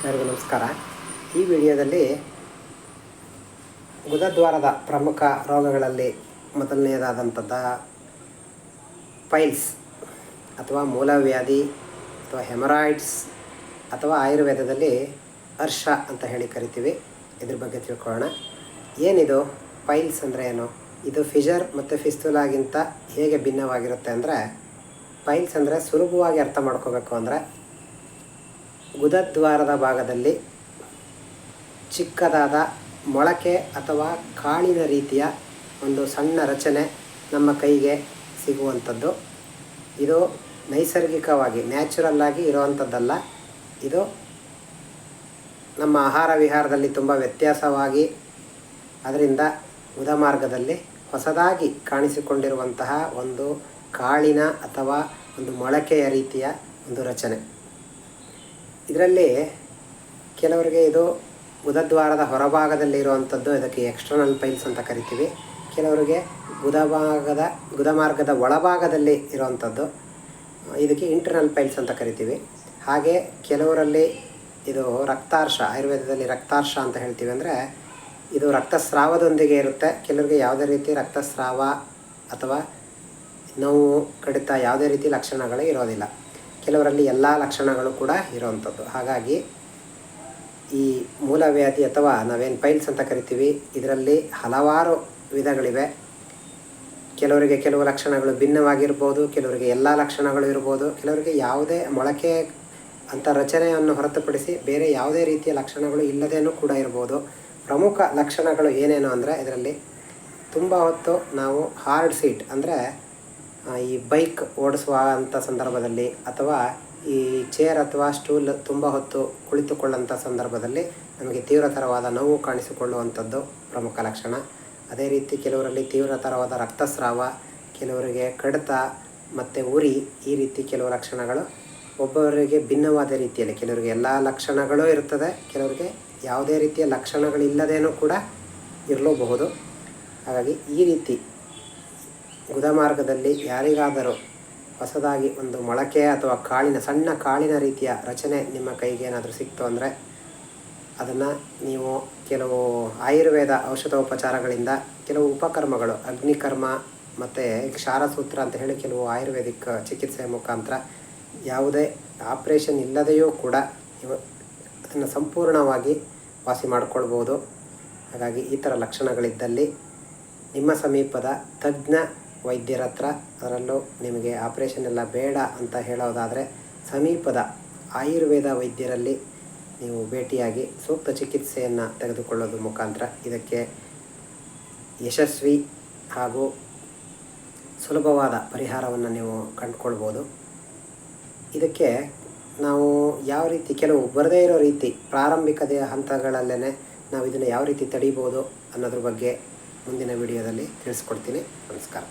ಎಲ್ಲರಿಗೂ ನಮಸ್ಕಾರ. ಈ ವಿಡಿಯೋದಲ್ಲಿ ಗುದದ್ವಾರದ ಪ್ರಮುಖ ರೋಗಗಳಲ್ಲಿ ಮೊದಲನೆಯದಾದಂಥದ್ದ ಪೈಲ್ಸ್ ಅಥವಾ ಮೂಲವ್ಯಾಧಿ ಅಥವಾ ಹೆಮರಾಯ್ಡ್ಸ್ ಅಥವಾ ಆಯುರ್ವೇದದಲ್ಲಿ ಹರ್ಷ ಅಂತ ಹೇಳಿ ಕರಿತೀವಿ. ಇದ್ರ ಬಗ್ಗೆ ತಿಳ್ಕೊಳ್ಳೋಣ. ಏನಿದು ಪೈಲ್ಸ್ ಅಂದರೆ ಏನು? ಇದು ಫಿಜರ್ ಮತ್ತು ಫಿಸ್ತುಲಾಗಿಂತ ಹೇಗೆ ಭಿನ್ನವಾಗಿರುತ್ತೆ ಅಂದರೆ ಪೈಲ್ಸ್ ಅಂದರೆ ಸುಲಭವಾಗಿ ಅರ್ಥ ಮಾಡ್ಕೋಬೇಕು ಅಂದರೆ ಗುದದ್ವಾರದ ಭಾಗದಲ್ಲಿ ಚಿಕ್ಕದಾದ ಮೊಳಕೆ ಅಥವಾ ಕಾಳಿನ ರೀತಿಯ ಒಂದು ಸಣ್ಣ ರಚನೆ ನಮ್ಮ ಕೈಗೆ ಸಿಗುವಂಥದ್ದು. ಇದು ನೈಸರ್ಗಿಕವಾಗಿ ನ್ಯಾಚುರಲ್ ಆಗಿ ಇರುವಂಥದ್ದಲ್ಲ. ಇದು ನಮ್ಮ ಆಹಾರ ವಿಹಾರದಲ್ಲಿ ತುಂಬ ವ್ಯತ್ಯಾಸವಾಗಿ ಅದರಿಂದ ಮಾರ್ಗದಲ್ಲಿ ಹೊಸದಾಗಿ ಕಾಣಿಸಿಕೊಂಡಿರುವಂತಹ ಒಂದು ಕಾಳಿನ ಅಥವಾ ಒಂದು ಮೊಳಕೆಯ ರೀತಿಯ ಒಂದು ರಚನೆ. ಇದರಲ್ಲಿ ಕೆಲವರಿಗೆ ಇದು ಬುಧದ್ವಾರದ ಹೊರಭಾಗದಲ್ಲಿ ಇರುವಂಥದ್ದು ಇದಕ್ಕೆ ಎಕ್ಸ್ಟರ್ನಲ್ ಪೈಲ್ಸ್ ಅಂತ ಕರಿತೀವಿ. ಕೆಲವರಿಗೆ ಗುದಭಾಗದ ಗುದಮಾರ್ಗದ ಒಳಭಾಗದಲ್ಲಿ ಇರುವಂಥದ್ದು, ಇದಕ್ಕೆ ಇಂಟರ್ನಲ್ ಪೈಲ್ಸ್ ಅಂತ ಕರಿತೀವಿ. ಹಾಗೆ ಕೆಲವರಲ್ಲಿ ಇದು ರಕ್ತಾರ್ಷ, ಆಯುರ್ವೇದದಲ್ಲಿ ರಕ್ತಾರ್ಷ ಅಂತ ಹೇಳ್ತೀವಿ ಅಂದರೆ, ಇದು ರಕ್ತಸ್ರಾವದೊಂದಿಗೆ ಇರುತ್ತೆ. ಕೆಲವರಿಗೆ ಯಾವುದೇ ರೀತಿ ರಕ್ತಸ್ರಾವ ಅಥವಾ ನೋವು, ಕಡಿತ ಯಾವುದೇ ರೀತಿ ಲಕ್ಷಣಗಳು ಇರೋದಿಲ್ಲ. ಕೆಲವರಲ್ಲಿ ಎಲ್ಲ ಲಕ್ಷಣಗಳು ಕೂಡ ಇರುವಂಥದ್ದು ಹಾಗಾಗಿ ಈ ಮೂಲವ್ಯಾಧಿ ಅಥವಾ ನಾವೇನು ಪೈಲ್ಸ್ ಅಂತ ಕರಿತೀವಿ, ಇದರಲ್ಲಿ ಹಲವಾರು ವಿಧಗಳಿವೆ. ಕೆಲವರಿಗೆ ಕೆಲವು ಲಕ್ಷಣಗಳು ಭಿನ್ನವಾಗಿರ್ಬೋದು, ಕೆಲವರಿಗೆ ಎಲ್ಲ ಲಕ್ಷಣಗಳು ಇರ್ಬೋದು, ಕೆಲವರಿಗೆ ಯಾವುದೇ ಮೊಳಕೆ ಅಂತ ರಚನೆಯನ್ನು ಹೊರತುಪಡಿಸಿ ಬೇರೆ ಯಾವುದೇ ರೀತಿಯ ಲಕ್ಷಣಗಳು ಇಲ್ಲದೇನೂ ಕೂಡ ಇರ್ಬೋದು. ಪ್ರಮುಖ ಲಕ್ಷಣಗಳು ಏನೇನು ಅಂದರೆ, ಇದರಲ್ಲಿ ತುಂಬ ಹೊತ್ತು ನಾವು ಹಾರ್ಡ್ ಸೀಟ್ ಅಂದರೆ ಈ ಬೈಕ್ ಓಡಿಸುವ ಅಂಥ ಸಂದರ್ಭದಲ್ಲಿ ಅಥವಾ ಈ ಚೇರ್ ಅಥವಾ ಸ್ಟೂಲ್ ತುಂಬ ಹೊತ್ತು ಕುಳಿತುಕೊಳ್ಳುವಂಥ ಸಂದರ್ಭದಲ್ಲಿ ನಮಗೆ ತೀವ್ರತರವಾದ ನೋವು ಕಾಣಿಸಿಕೊಳ್ಳುವಂಥದ್ದು ಪ್ರಮುಖ ಲಕ್ಷಣ. ಅದೇ ರೀತಿ ಕೆಲವರಲ್ಲಿ ತೀವ್ರತರವಾದ ರಕ್ತಸ್ರಾವ, ಕೆಲವರಿಗೆ ಕಡಿತ ಮತ್ತು ಉರಿ ಈ ರೀತಿ ಕೆಲವು ಲಕ್ಷಣಗಳು. ಒಬ್ಬೊಬ್ಬರಿಗೆ ಭಿನ್ನವಾದ ರೀತಿಯಲ್ಲಿ ಕೆಲವರಿಗೆ ಎಲ್ಲ ಲಕ್ಷಣಗಳೂ ಇರ್ತದೆ, ಕೆಲವರಿಗೆ ಯಾವುದೇ ರೀತಿಯ ಲಕ್ಷಣಗಳಿಲ್ಲದೇನೂ ಕೂಡ ಇರಲೂಬಹುದು. ಹಾಗಾಗಿ ಈ ರೀತಿ ಗುದಮಾರ್ಗದಲ್ಲಿ ಯಾರಿಗಾದರೂ ಹೊಸದಾಗಿ ಒಂದು ಮೊಳಕೆ ಅಥವಾ ಕಾಳಿನ ಸಣ್ಣ ಕಾಳಿನ ರೀತಿಯ ರಚನೆ ನಿಮ್ಮ ಕೈಗೆ ಏನಾದರೂ ಸಿಕ್ತು ಅಂದರೆ ಅದನ್ನು ನೀವು ಕೆಲವು ಆಯುರ್ವೇದ ಔಷಧೋಪಚಾರಗಳಿಂದ ಕೆಲವು ಉಪಕರ್ಮಗಳು, ಅಗ್ನಿಕರ್ಮ ಮತ್ತು ಕ್ಷಾರಸೂತ್ರ ಅಂತ ಹೇಳಿ ಕೆಲವು ಆಯುರ್ವೇದಿಕ್ ಚಿಕಿತ್ಸೆಯ ಮುಖಾಂತರ ಯಾವುದೇ ಆಪ್ರೇಷನ್ ಇಲ್ಲದೆಯೂ ಕೂಡ ನೀವು ಅದನ್ನು ಸಂಪೂರ್ಣವಾಗಿ ವಾಸಿ ಮಾಡಿಕೊಳ್ಬೋದು. ಹಾಗಾಗಿ ಈ ಥರ ಲಕ್ಷಣಗಳಿದ್ದಲ್ಲಿ ನಿಮ್ಮ ಸಮೀಪದ ತಜ್ಞ ವೈದ್ಯರ ಹತ್ರ ಅದರಲ್ಲೂ ನಿಮಗೆ ಆಪ್ರೇಷನ್ ಎಲ್ಲ ಬೇಡ ಅಂತ ಹೇಳೋದಾದರೆ ಸಮೀಪದ ಆಯುರ್ವೇದ ವೈದ್ಯರಲ್ಲಿ ನೀವು ಭೇಟಿಯಾಗಿ ಸೂಕ್ತ ಚಿಕಿತ್ಸೆಯನ್ನು ತೆಗೆದುಕೊಳ್ಳೋದು ಮುಖಾಂತರ ಇದಕ್ಕೆ ಯಶಸ್ವಿ ಹಾಗೂ ಸುಲಭವಾದ ಪರಿಹಾರವನ್ನು ನೀವು ಕಂಡುಕೊಳ್ಬೋದು. ಇದಕ್ಕೆ ನಾವು ಯಾವ ರೀತಿ ಕೆಲವು ಬರದೇ ಇರೋ ರೀತಿ ಪ್ರಾರಂಭಿಕದ ಹಂತಗಳಲ್ಲೇ ನಾವು ಇದನ್ನು ಯಾವ ರೀತಿ ತಡೀಬೋದು ಅನ್ನೋದ್ರ ಬಗ್ಗೆ ಮುಂದಿನ ವಿಡಿಯೋದಲ್ಲಿ ತಿಳಿಸ್ಕೊಡ್ತೀನಿ. ನಮಸ್ಕಾರ.